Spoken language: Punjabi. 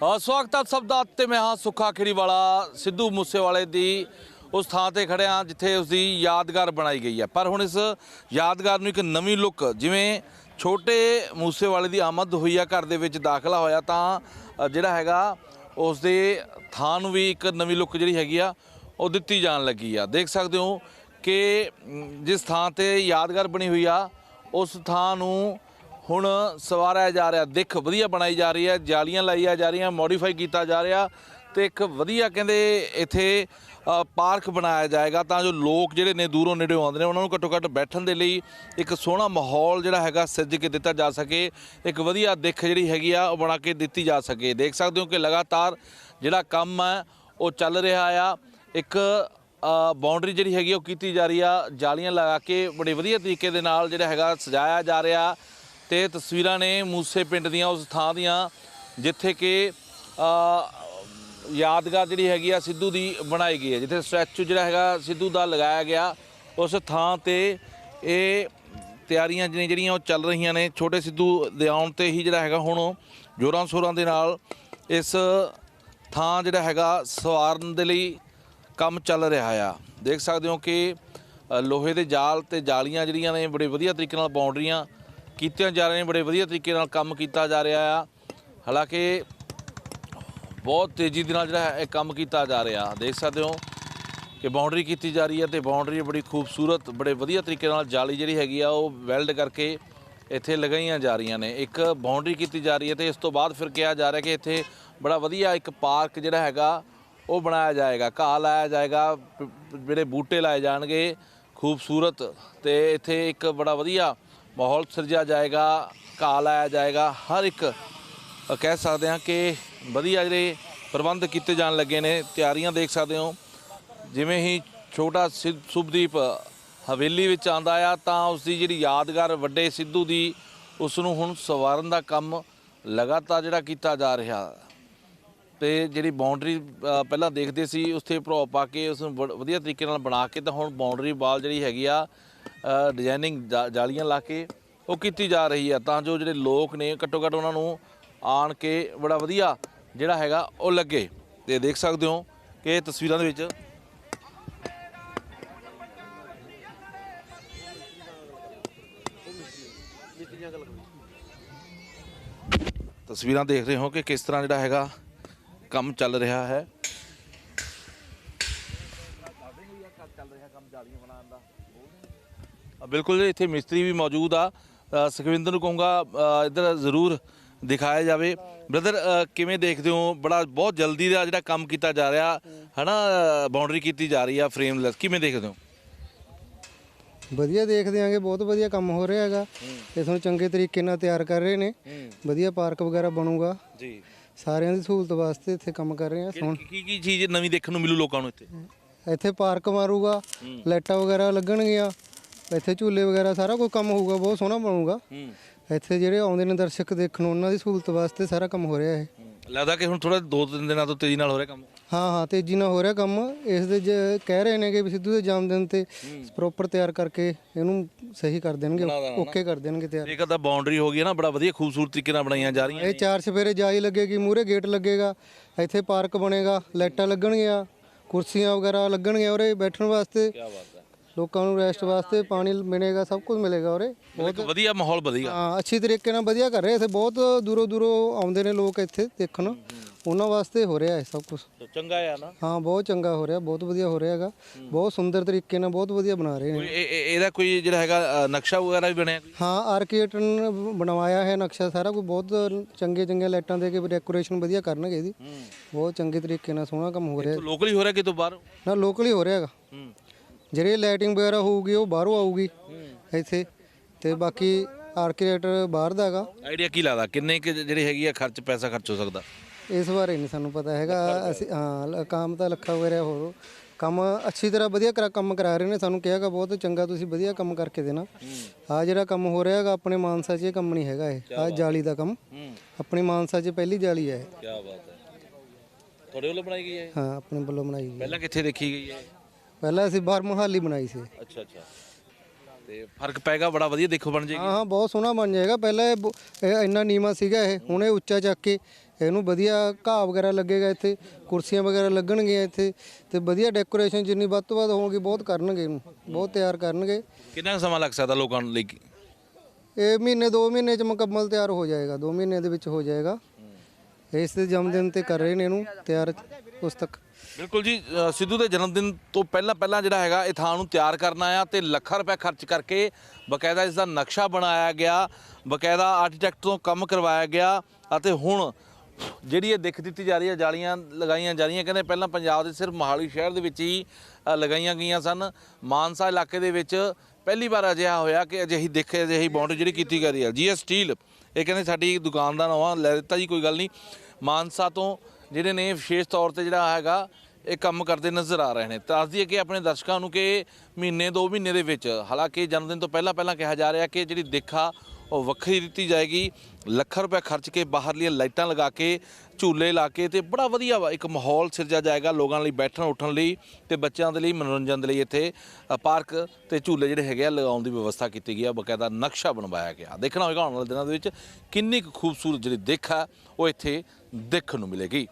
ਸਵਾਗਤ ਹੈ ਸਭ ਦਾ, ਤੇ ਮੈਂ ਹਾਂ ਸੁੱਖਾ ਖੇੜੀਵਾਲਾ, ਸਿੱਧੂ ਮੂਸੇਵਾਲੇ ਦੀ ਉਸ ਥਾਂ ਤੇ ਖੜਿਆ ਜਿੱਥੇ ਉਸ ਦੀ ਯਾਦਗਾਰ ਬਣਾਈ ਗਈ ਹੈ। ਪਰ ਹੁਣ ਇਸ ਯਾਦਗਾਰ ਨੂੰ ਇੱਕ ਨਵੀਂ ਲੁੱਕ, ਜਿਵੇਂ ਛੋਟੇ ਮੂਸੇਵਾਲੇ ਦੀ ਆਮਦ ਹੋਈ ਆ, ਘਰ ਦੇ ਵਿੱਚ ਦਾਖਲਾ ਹੋਇਆ, ਤਾਂ ਜਿਹੜਾ ਹੈਗਾ ਉਸ ਦੇ ਥਾਂ ਨੂੰ ਵੀ ਇੱਕ ਨਵੀਂ ਲੁੱਕ ਜਿਹੜੀ ਹੈਗੀ ਆ, ਉਹ ਦਿੱਤੀ ਜਾਣ ਲੱਗੀ ਆ। ਦੇਖ ਸਕਦੇ ਹੋ ਕਿ ਜਿਸ ਥਾਂ ਤੇ ਯਾਦਗਾਰ ਬਣੀ ਹੋਈ ਆ, ਉਸ ਥਾਂ ਨੂੰ ਹੁਣ ਸਵਾਰਿਆ ਜਾ ਰਿਹਾ, ਦਿੱਖ ਵਧੀਆ ਬਣਾਈ ਜਾ ਰਹੀ ਹੈ, ਜਾਲੀਆਂ ਲਾਈਆਂ ਜਾ ਰਹੀਆਂ ਮੋਡੀਫਾਈ ਕੀਤਾ ਜਾ ਰਿਹਾ ਤੇ ਇੱਕ ਵਧੀਆ ਕਹਿੰਦੇ ਇੱਥੇ ਪਾਰਕ ਬਣਾਇਆ ਜਾਏਗਾ ਤਾਂ ਜੋ ਲੋਕ ਜਿਹੜੇ ਨੇ ਦੂਰੋਂ ਨੇੜਿਓਂ ਆਉਂਦੇ ਨੇ, ਉਹਨਾਂ ਨੂੰ ਘੱਟੋ ਘੱਟ ਬੈਠਣ ਦੇ ਲਈ ਇੱਕ ਸੋਹਣਾ ਮਾਹੌਲ ਜਿਹੜਾ ਹੈਗਾ ਸਿਰਜ ਕੇ ਦਿੱਤਾ ਜਾ ਸਕੇ, ਇੱਕ ਵਧੀਆ ਦਿੱਖ ਜਿਹੜੀ ਹੈਗੀ ਆ ਉਹ ਬਣਾ ਕੇ ਦਿੱਤੀ ਜਾ ਸਕੇ। ਦੇਖ ਸਕਦੇ ਹੋ ਕਿ ਲਗਾਤਾਰ ਜਿਹੜਾ ਕੰਮ ਹੈ, ਉਹ ਚੱਲ ਰਿਹਾ ਆ। ਇੱਕ ਬਾਉਂਡਰੀ ਜਿਹੜੀ ਹੈਗੀ ਉਹ ਕੀਤੀ ਜਾ ਰਹੀ ਆ, ਜਾਲੀਆਂ ਲਗਾ ਕੇ ਬੜੇ ਵਧੀਆ ਤਰੀਕੇ ਦੇ ਨਾਲ ਜਿਹੜਾ ਹੈਗਾ ਸਜਾਇਆ ਜਾ ਰਿਹਾ। ਤੇ ਤਸਵੀਰਾਂ ਨੇ ਮੂਸੇ ਪਿੰਡ ਦੀਆਂ, ਉਸ ਥਾਂ ਦੀਆਂ, ਜਿੱਥੇ ਕਿ ਯਾਦਗਾਰ ਜਿਹੜੀ ਹੈਗੀ ਆ ਸਿੱਧੂ ਦੀ ਬਣਾਈ ਗਈ ਹੈ, ਜਿੱਥੇ ਸਟੈਚੂ ਜਿਹੜਾ ਹੈਗਾ ਸਿੱਧੂ ਦਾ ਲਗਾਇਆ ਗਿਆ। ਉਸ ਥਾਂ ਤੇ ਇਹ ਤਿਆਰੀਆਂ ਜਿਹੜੀਆਂ ਜਿਹੜੀਆਂ ਉਹ ਚੱਲ ਰਹੀਆਂ ਨੇ, ਛੋਟੇ ਸਿੱਧੂ ਦੇ ਆਉਣ ਤੇ ਹੀ ਜਿਹੜਾ ਹੈਗਾ ਹੁਣ ਜੋਰਾਂ ਸ਼ੋਰਾਂ ਦੇ ਨਾਲ ਇਸ ਥਾਂ ਜਿਹੜਾ ਹੈਗਾ ਸਵਾਰਨ ਦੇ ਲਈ ਕੰਮ ਚੱਲ ਰਿਹਾ ਆ। ਦੇਖ ਸਕਦੇ ਹੋ ਕਿ ਲੋਹੇ ਦੇ ਜਾਲ ਤੇ ਜਾਲੀਆਂ ਜਿਹੜੀਆਂ ਨੇ ਬੜੇ ਵਧੀਆ ਤਰੀਕੇ ਨਾਲ ਬਾਉਂਡਰੀਆਂ ਕੀਤੀਆਂ ਜਾ ਰਹੀਆਂ ਨੇ, ਬੜੇ ਵਧੀਆ ਤਰੀਕੇ ਨਾਲ ਕੰਮ ਕੀਤਾ ਜਾ ਰਿਹਾ ਆ। ਹਾਲਾਂਕਿ ਬਹੁਤ ਤੇਜ਼ੀ ਦੇ ਨਾਲ ਜਿਹੜਾ ਹੈ, ਇਹ ਕੰਮ ਕੀਤਾ ਜਾ ਰਿਹਾ। ਦੇਖ ਸਕਦੇ ਹੋ ਕਿ ਬਾਉਂਡਰੀ ਕੀਤੀ ਜਾ ਰਹੀ ਹੈ ਤੇ ਬਾਉਂਡਰੀ ਬੜੀ ਖੂਬਸੂਰਤ, ਬੜੇ ਵਧੀਆ ਤਰੀਕੇ ਨਾਲ ਜਾਲੀ ਜਿਹੜੀ ਹੈਗੀ ਆ, ਉਹ ਵੈਲਡ ਕਰਕੇ ਇੱਥੇ ਲਗਾਈਆਂ ਜਾ ਰਹੀਆਂ ਨੇ। ਇੱਕ ਬਾਉਂਡਰੀ ਕੀਤੀ ਜਾ ਰਹੀ ਹੈ ਤੇ ਇਸ ਤੋਂ ਬਾਅਦ ਫਿਰ ਕਿਹਾ ਜਾ ਰਿਹਾ ਕਿ ਇੱਥੇ ਬੜਾ ਵਧੀਆ ਇੱਕ ਪਾਰਕ ਜਿਹੜਾ ਹੈਗਾ, ਉਹ ਬਣਾਇਆ ਜਾਏਗਾ। ਘਾਹ ਲਾਇਆ ਜਾਏਗਾ ਜਿਹੜੇ ਬੂਟੇ ਲਾਏ ਜਾਣਗੇ, ਖੂਬਸੂਰਤ ਤੇ ਇੱਥੇ ਇੱਕ ਬੜਾ ਵਧੀਆ ਮਾਹੌਲ ਸਿਰਜਿਆ ਜਾਏਗਾ, ਘਾਹ ਲਾਇਆ ਜਾਏਗਾ। ਹਰ ਇੱਕ ਕਹਿ ਸਕਦੇ ਹਾਂ ਕਿ ਵਧੀਆ ਜਿਹੜੇ ਪ੍ਰਬੰਧ ਕੀਤੇ ਜਾਣ ਲੱਗੇ ਨੇ, ਤਿਆਰੀਆਂ ਦੇਖ ਸਕਦੇ ਹੋ। ਜਿਵੇਂ ਹੀ ਛੋਟਾ ਸਿ- ਸੁਭਦੀਪ ਹਵੇਲੀ ਵਿੱਚ ਆਂਦਾ ਆ, ਤਾਂ ਉਸ ਦੀ ਜਿਹੜੀ ਯਾਦਗਾਰ ਵੱਡੇ ਸਿੱਧੂ ਦੀ ਉਸ ਨੂੰ ਹੁਣ ਸਵਾਰਨ ਦਾ ਕੰਮ ਲਗਾਤਾਰ ਜਿਹੜਾ ਕੀਤਾ ਜਾ ਰਿਹਾ। ਤੇ ਜਿਹੜੀ ਬਾਉਂਡਰੀ ਪਹਿਲਾਂ ਦੇਖਦੇ ਸੀ ਉੱਥੇ ਭਰੋ ਪਾ ਕੇ ਉਸ ਨੂੰ ਵਧੀਆ ਤਰੀਕੇ ਨਾਲ ਬਣਾ ਕੇ, ਤਾਂ ਹੁਣ ਬਾਉਂਡਰੀ ਵਾਲ ਜਿਹੜੀ ਹੈਗੀ ਆ ਡਿਜ਼ਾਈਨਿੰਗ ਜਾਲੀਆਂ ਲਾ ਕੇ ਉਹ ਕੀਤੀ ਜਾ ਰਹੀ ਹੈ ਤਾਂ ਜੋ ਜਿਹੜੇ ਲੋਕ ਨੇ, ਘੱਟੋ ਘੱਟ ਉਹਨਾਂ ਨੂੰ ਆਣ ਕੇ ਬੜਾ ਵਧੀਆ ਜਿਹੜਾ ਹੈਗਾ ਉਹ ਲੱਗੇ। ਤੇ ਦੇਖ ਸਕਦੇ ਹੋ ਕਿ ਤਸਵੀਰਾਂ ਦੇ ਵਿੱਚ ਤਸਵੀਰਾਂ ਦੇਖ ਰਹੇ ਹੋ ਕਿ ਕਿਸ ਤਰ੍ਹਾਂ ਜਿਹੜਾ ਹੈਗਾ ਕੰਮ ਚੱਲ ਰਿਹਾ ਹੈ। ਬਿਲਕੁਲ ਜੀ, ਇੱਥੇ ਮਿਸਤਰੀ ਵੀ ਮੌਜੂਦ ਆ। ਸੁਖਵਿੰਦਰ ਨੂੰ ਕਹੂੰਗਾ ਇੱਧਰ ਜ਼ਰੂਰ ਦਿਖਾਇਆ ਜਾਵੇ। ਬ੍ਰਦਰ ਕਿਵੇਂ ਦੇਖਦੇ ਹੋ? ਬੜਾ ਬਹੁਤ ਜਲਦੀ ਦਾ ਜਿਹੜਾ ਕੰਮ ਕੀਤਾ ਜਾ ਰਿਹਾ ਹਨਾ? ਬਾਉਂਡਰੀ ਕੀਤੀ ਜਾ ਰਹੀ ਆ ਫਰੇਮਲੈਸ ਕਿਵੇਂ ਦੇਖਦੇ ਹੋ? ਵਧੀਆ ਦੇਖਦੇ ਆਂਗੇ ਬਹੁਤ ਵਧੀਆ ਕੰਮ ਹੋ ਰਿਹਾ ਹੈਗਾ। ਇਸ ਨੂੰ ਚੰਗੇ ਤਰੀਕੇ ਨਾਲ ਤਿਆਰ ਕਰ ਰਹੇ ਨੇ। ਵਧੀਆ ਪਾਰਕ ਵਗੈਰਾ ਬਣੂਗਾ। ਜੀ। ਸਾਰਿਆਂ ਦੀ ਸਹੂਲਤ ਵਾਸਤੇ ਇੱਥੇ ਕੰਮ ਕਰ ਰਹੇ ਆ। ਸੋਹਣ ਕੀ ਕੀ ਚੀਜ਼ ਨਵੀਂ ਦੇਖਣ ਨੂੰ ਮਿਲੂ ਲੋਕਾਂ ਨੂੰ ਇੱਥੇ? ਇੱਥੇ ਪਾਰਕ ਮਾਰੂਗਾ ਲਾਈਟਾਂ ਵਗੈਰਾ ਲੱਗਣਗੀਆਂ। ਇੱਥੇ ਝੂਲੇ ਵਗੈਰਾ ਸਾਰਾ ਕੁਝ ਕੰਮ ਹੋਊਗਾ ਬਹੁਤ ਸੋਹਣਾ ਬਣੂਗਾ। ਹੂੰ। ਇੱਥੇ ਜਿਹੜੇ ਆਉਂਦੇ ਨੇ ਦਰਸ਼ਕ ਦੇਖਣ ਉਹਨਾਂ ਦੀ ਸਹੂਲਤ ਵਾਸਤੇ ਸਾਰਾ ਕੰਮ ਹੋ ਰਿਹਾ ਹੈ। ਲੱਗਦਾ ਕਿ ਹੁਣ ਥੋੜਾ ਦੋ ਤਿੰਨ ਦਿਨਾਂ ਤੋਂ ਤੇਜ਼ੀ ਨਾਲ ਹੋ ਰਿਹਾ ਕੰਮ। ਹਾਂ ਹਾਂ ਤੇਜ਼ੀ ਨਾਲ ਹੋ ਰਿਹਾ ਕੰਮ। ਇਸ ਦੇ ਜ- ਕਹਿ ਰਹੇ ਨੇ ਕਿ ਵੀ ਸਿੱਧੂ ਦੇ ਜਨਮ ਦਿਨ ਤੇ ਪ੍ਰੋਪਰ ਤਿਆਰ ਕਰਕੇ ਇਹਨੂੰ ਸਹੀ ਕਰ ਦੇਣਗੇ ਓਕੇ ਕਰ ਦੇਣਗੇ ਤਿਆਰ। ਇੱਕ ਤਾਂ ਬਾਉਂਡਰੀ ਹੋ ਗਈ ਨਾ ਬੜਾ ਵਧੀਆ ਖੂਬਸੂਰਤ ਤਰੀਕੇ ਨਾਲ ਬਣਾਈਆਂ ਜਾ ਰਹੀਆਂ ਇਹ ਚਾਰ ਸਫੇਰੇ ਜਾਈ ਲੱਗੇਗੀ ਮੂਰੇ ਗੇਟ ਲੱਗੇਗਾ ਇੱਥੇ ਪਾਰਕ ਬਣੇਗਾ ਲਾਈਟਾਂ ਲੱਗਣਗੀਆਂ ਕੁਰਸੀਆਂ ਵਗੈਰਾ ਲੱਗਣਗੀਆਂ ਉਰੇ ਬੈਠਣ ਵਾਸਤੇ। ਕੀ ਬਾਤ ਹੈ। ਲੋਕਾਂ ਨੂੰ ਰੈਸਟ ਵਾਸਤੇ ਪਾਣੀ ਮਿਲੇਗਾ ਸਭ ਕੁਝ ਮਿਲੇਗਾ ਉਰੇ। ਇੱਕ ਵਧੀਆ ਮਾਹੌਲ ਵਧੇਗਾ ਹਾਂ ਅੱਛੀ ਤਰੀਕੇ ਨਾਲ ਵਧੀਆ ਕਰ ਰਹੇ ਇੱਥੇ ਬਹੁਤ ਦੂਰੋਂ ਦੂਰੋਂ ਆਉਂਦੇ ਨੇ ਲੋਕ ਇੱਥੇ ਦੇਖਣ। ਉਹਨਾਂ ਵਾਸਤੇ ਹੋ ਰਿਹਾ ਹੈ ਸਭ ਕੁਝ ਚੰਗਾ ਆ ਨਾ। ਹਾਂ ਬਹੁਤ ਚੰਗਾ ਹੋ ਰਿਹਾ ਬਹੁਤ ਵਧੀਆ ਹੋ ਰਿਹਾ ਹੈਗਾ। ਬਹੁਤ ਸੁੰਦਰ ਤਰੀਕੇ ਨਾਲ ਬਹੁਤ ਵਧੀਆ ਬਣਾ ਰਹੇ ਕੋਈ ਨੇ ਇਹ- ਇਹ- ਇਹਦਾ ਕੋਈ ਜਿਹੜਾ ਹੈਗਾ ਅ, ਨਕਸ਼ਾ ਵਗੈਰਾ ਵੀ ਬਣਿਆ ਕੋਈ? ਹਾਂ ਆਰਕੀਟੈਕਟ ਨੇ ਬਣਵਾਇਆ ਹੈ ਨਕਸ਼ਾ ਸਾਰਾ ਕੁਝ ਬਹੁਤ ਚੰਗੇ ਚੰਗੇ ਲਾਈਟਾਂ ਦੇ ਕੇ ਡੈਕੋਰੇਸ਼ਨ ਵਧੀਆ ਕਰਨਗੇ ਇਹਦੀ। ਬਹੁਤ ਚੰਗੇ ਤਰੀਕੇ ਨਾਲ ਸੋਹਣਾ ਕੰਮ ਹੋ ਰਿਹਾ। ਲੋਕਲ ਹੀ ਹੋ ਰਿਹਾ ਕਿਤੋਂ ਬਾਹਰ? ਨਾ ਲੋਕਲੀ ਹੋ ਰਿਹਾ ਹੈਗਾ। ਹੂੰ। ਜਿਹੜੀ ਲਾਈਟਿੰਗ ਵਗੈਰਾ ਹੋਊਗੀ ਉਹ ਬਾਹਰੋਂ ਆਊਗੀ ਇੱਥੇ। ਤੇ ਬਾਕੀ ਆਰਕੀਟੈਕਟ ਬਾਹਰ ਦਾ ਹੈਗਾ। ਆਈਡੀਆ ਕੀ ਲੱਗਦਾ ਕਿੰਨੇ ਕੁ ਜਿਹੜੇ ਹੈਗੀ ਆ ਖਰਚ ਪੈਸਾ ਖਰਚ ਹੋ ਸਕਦਾ? ਇਸ ਬਾਰੇ ਨਹੀਂ ਸਾਨੂੰ ਪਤਾ ਹੈਗਾ। ਅਸੀਂ ਹਾਂ ਕੰਮ ਤਾਂ ਲੱਖਾ ਵਗੈਰਾ ਹੋਰ। ਕੰਮ ਅੱਛੀ ਤਰ੍ਹਾਂ ਵਧੀਆ ਕਰਾ ਕੰਮ ਕਰਾ ਰਹੇ ਨੇ। ਸਾਨੂੰ ਕਿਹਾਗਾ ਬਹੁਤ ਚੰਗਾ ਤੁਸੀਂ ਵਧੀਆ ਕੰਮ ਕਰਕੇ ਦੇਣਾ। ਆ ਜਿਹੜਾ ਕੰਮ ਹੋ ਰਿਹਾ ਹੈਗਾ ਆਪਣੇ ਮਾਨਸਾ 'ਚ ਇਹ ਕੰਮ ਨਹੀਂ ਹੈਗਾ ਇਹ। ਆ ਜਾਲੀ ਦਾ ਕੰਮ। ਆਪਣੀ ਮਾਨਸਾ 'ਚ ਪਹਿਲੀ ਜਾਲੀ ਹੈ। ਕੀ ਬਾਤ ਹੈ। ਤੁਹਾਡੇ ਵੱਲੋਂ ਬਣਾਈ ਗਈ ਹੈ? ਹਾਂ ਆਪਣੇ ਵੱਲੋਂ ਬਣਾਈ ਗਈ। ਪਹਿਲਾਂ ਕਿੱਥੇ ਦੇਖੀ ਗਈ ਹੈ? ਪਹਿਲਾਂ ਅਸੀਂ ਬਾਹਰ ਮੁਹਾਲੀ ਬਣਾਈ ਸੀ। ਅੱਛਾ ਅੱਛਾ। ਤੇ ਫ਼ਰਕ ਪੈਗਾ ਬੜਾ ਵਧੀਆ ਦੇਖੋ ਬਣ ਹਾਂ ਹਾਂ ਬਹੁਤ ਸੋਹਣਾ ਬਣ ਜਾਏਗਾ। ਪਹਿਲਾਂ ਇਹ ਬ- ਇਹ ਇੰਨਾ ਨੀਵਾ ਸੀਗਾ ਇਹ ਹੁਣ ਇਹ ਉੱਚਾ ਚੱਕ ਕੇ ਇਹਨੂੰ ਵਧੀਆ ਘਾਹ ਵਗੈਰਾ ਲੱਗੇਗਾ ਇੱਥੇ ਕੁਰਸੀਆਂ ਵਗੈਰਾ ਲੱਗਣਗੀਆਂ ਇੱਥੇ ਤੇ ਵਧੀਆ ਡੈਕੋਰੇਸ਼ਨ ਜਿੰਨੀ ਵੱਧ ਤੋਂ ਵੱਧ ਹੋਊਗੀ ਬਹੁਤ ਕਰਨਗੇ ਇਹਨੂੰ ਬਹੁਤ ਤਿਆਰ ਕਰਨਗੇ। ਕਿੰਨਾ ਕੁ ਸਮਾਂ ਲੱਗ ਸਕਦਾ ਲੋਕਾਂ ਲਈ ਇਹ ਮਹੀਨੇ 2 ਮਹੀਨੇ ਚ ਮੁਕੰਮਲ ਤਿਆਰ ਹੋ ਜਾਏਗਾ 2 ਮਹੀਨੇ ਦੇ ਵਿੱਚ ਹੋ ਜਾਏਗਾ। ਇਸ ਦੇ ਜਨਮ ਦਿਨ ਤੇ ਕਰ ਰਹੇ ਨੇ ਇਹਨੂੰ ਤਿਆਰ। ਉਸ ਤੱਕ। ਬਿਲਕੁਲ ਜੀ ਅ, ਸਿੱਧੂ ਦੇ ਜਨਮ ਦਿਨ ਤੋਂ ਪਹਿਲਾਂ ਪਹਿਲਾਂ ਜਿਹੜਾ ਹੈਗਾ ਇਹ ਥਾਂ ਨੂੰ ਤਿਆਰ ਕਰਨਾ ਆ ਤੇ ਲੱਖਾਂ ਰੁਪਏ ਖਰਚ ਕਰਕੇ ਬਕਾਇਦਾ ਇਸ ਦਾ ਨਕਸ਼ਾ ਬਣਾਇਆ ਗਿਆ ਬਕਾਇਦਾ ਆਰਕੀਟੈਕਟ ਤੋਂ ਕੰਮ ਕਰਵਾਇਆ ਗਿਆ ਅਤੇ ਹੁਣ ਜਿਹੜੀ ਇਹ ਦਿੱਖ ਦਿੱਤੀ ਜਾ ਰਹੀ ਹੈ ਜਾਲੀਆਂ ਲਗਾਈਆਂ ਜਾ ਰਹੀਆਂ ਕਹਿੰਦੇ ਪਹਿਲਾਂ ਪੰਜਾਬ ਦੇ ਸਿਰਫ ਮੋਹਾਲੀ ਸ਼ਹਿਰ ਦੇ ਵਿੱਚ ਹੀ ਅ, ਲਗਾਈਆਂ ਗਈਆਂ ਸਨ। ਮਾਨਸਾ ਇਲਾਕੇ ਦੇ ਵਿੱਚ ਪਹਿਲੀ ਵਾਰ ਅਜਿਹਾ ਹੋਇਆ ਕਿ ਅਜਿਹੀ ਦਿੱਖ ਅਜਿਹੀ ਬਾਉਂਡਰੀ ਜਿਹੜੀ ਕੀਤੀ ਗਈ ਹੈ। ਜੀਐਸ ਸਟੀਲ ਇਹ ਕਹਿੰਦੇ ਸਾਡੀ ਦੁਕਾਨ ਦਾ ਨਾਮ ਲੈ ਦਿੱਤਾ ਜੀ ਕੋਈ ਗੱਲ ਨਹੀਂ। ਮਾਨਸਾ ਤੋਂ ਜਿਹੜੇ ਨੇ ਵਿਸ਼ੇਸ਼ ਤੌਰ ਤੇ ਜਿਹੜਾ ਹੈਗਾ ਇਹ ਕੰਮ ਕਰਦੇ ਨਜ਼ਰ ਆ ਰਹੇ ਨੇ। ਦੱਸਦੀ ਹੈ ਕਿ ਆਪਣੇ ਦਰਸ਼ਕਾਂ ਨੂੰ ਕਿ ਮਹੀਨੇ, ਦੋ ਮਹੀਨੇ ਦੇ ਵਿੱਚ, ਹਾਲਾਂਕਿ ਜਨਮ ਦਿਨ ਤੋਂ ਪਹਿਲਾਂ ਪਹਿਲਾਂ ਕਿਹਾ ਜਾ ਰਿਹਾ ਕਿ ਜਿਹੜੀ ਦਿੱਖ ਆ ਉਹ ਵੱਖਰੀ ਦਿੱਤੀ ਜਾਏਗੀ। ਲੱਖਾਂ ਰੁਪਏ ਖਰਚ ਕੇ ਬਾਹਰਲੀਆਂ ਲਾਈਟਾਂ ਲਗਾ ਕੇ, ਝੂਲੇ ਲਾ ਕੇ ਤੇ ਬੜਾ ਵਧੀਆ ਵਾ, ਇੱਕ ਮਾਹੌਲ ਸਿਰਜਿਆ ਜਾਏਗਾ ਲੋਕਾਂ ਲਈ ਬੈਠਣ, ਉੱਠਣ ਲਈ ਤੇ ਬੱਚਿਆਂ ਦੇ ਲਈ, ਮਨੋਰੰਜਨ ਦੇ ਲਈ ਇੱਥੇ ਪਾਰਕ ਤੇ ਝੂਲੇ ਜਿਹੜੇ ਹੈਗੇ ਆ, ਲਗਾਉਣ ਦੀ ਵਿਵਸਥਾ ਕੀਤੀ ਗਈ ਆ, ਬਕਾਇਦਾ ਨਕਸ਼ਾ ਬਣਵਾਇਆ ਗਿਆ। ਦੇਖਣਾ ਹੋਏਗਾ ਆਉਣ ਵਾਲੇ ਦਿਨਾਂ ਦੇ ਵਿੱਚ ਕਿੰਨੀ ਕੁ ਖੂਬਸੂਰਤ ਜਿਹੜੀ ਦਿੱਖ ਆ ਉਹ ਇੱਥੇ ਦੇਖਣ ਨੂੰ ਮਿਲੇਗੀ।